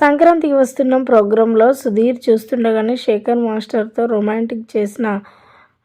సంక్రాంతికి వస్తున్న ప్రోగ్రాంలో సుధీర్ చూస్తుండగానే శేఖర్ మాస్టర్తో రొమాంటిక్ చేసిన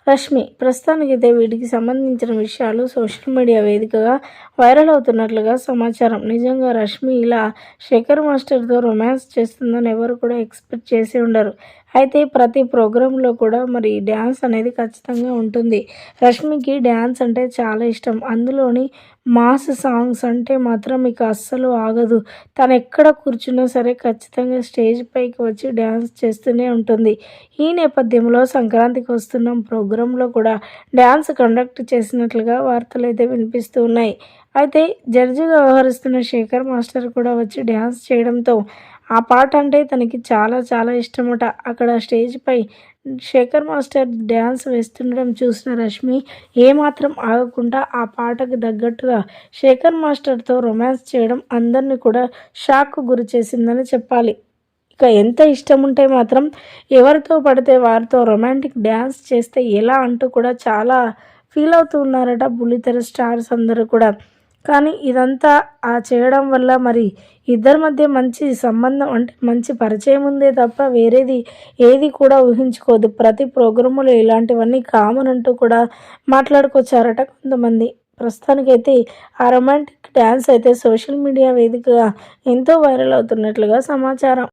రష్మి ప్రస్తుతానికైతే వీటికి సంబంధించిన విషయాలు సోషల్ మీడియా వేదికగా వైరల్ అవుతున్నట్లుగా సమాచారం. నిజంగా రష్మి ఇలా శేఖర్ మాస్టర్తో రొమాన్స్ చేస్తుందని ఎవరు కూడా ఎక్స్పెక్ట్ చేసి ఉండరు. అయితే ప్రతి ప్రోగ్రాంలో కూడా మరి డ్యాన్స్ అనేది ఖచ్చితంగా ఉంటుంది. రష్మికి డ్యాన్స్ అంటే చాలా ఇష్టం. అందులోని మాస్ సాంగ్స్ అంటే మాత్రం మీకు అస్సలు ఆగదు. తను ఎక్కడ కూర్చున్నా సరే ఖచ్చితంగా స్టేజ్ పైకి వచ్చి డ్యాన్స్ చేస్తూనే ఉంటుంది. ఈ నేపథ్యంలో సంక్రాంతికి వస్తున్న ప్రోగ్రాంలో కూడా డ్యాన్స్ కండక్ట్ చేసినట్లుగా వార్తలు అయితే వినిపిస్తూ ఉన్నాయి. అయితే జడ్జిగా వ్యవహరిస్తున్న శేఖర్ మాస్టర్ కూడా వచ్చి డ్యాన్స్ చేయడంతో ఆ పాట అంటే తనకి చాలా చాలా ఇష్టమట. అక్కడ స్టేజ్పై శేఖర్ మాస్టర్ డ్యాన్స్ వేస్తుండడం చూసిన రష్మి ఏమాత్రం ఆగకుండా ఆ పాటకు తగ్గట్టుగా శేఖర్ మాస్టర్తో రొమాన్స్ చేయడం అందరినీ కూడా షాక్కు గురి చేసిందని చెప్పాలి. ఇక ఎంత ఇష్టం ఉంటే మాత్రం ఎవరితో పడితే వారితో రొమాంటిక్ డ్యాన్స్ చేస్తే ఎలా అంటూ కూడా చాలా ఫీల్ అవుతూ ఉన్నారట బుల్లితెర స్టార్స్ అందరూ కూడా. కానీ ఇదంతా ఆ చేయడం వల్ల మరి ఇద్దరి మధ్య మంచి సంబంధం అంటే మంచి పరిచయం ఉందే తప్ప వేరేది ఏది కూడా ఊహించుకోదు. ప్రతి ప్రోగ్రాములు ఇలాంటివన్నీ కామన్ అంటూ కూడా మాట్లాడుకొచ్చారట కొంతమంది. ప్రస్తుతానికైతే ఆ రొమాంటిక్ డ్యాన్స్ అయితే సోషల్ మీడియా వేదికగా ఎంతో వైరల్ అవుతున్నట్లుగా సమాచారం.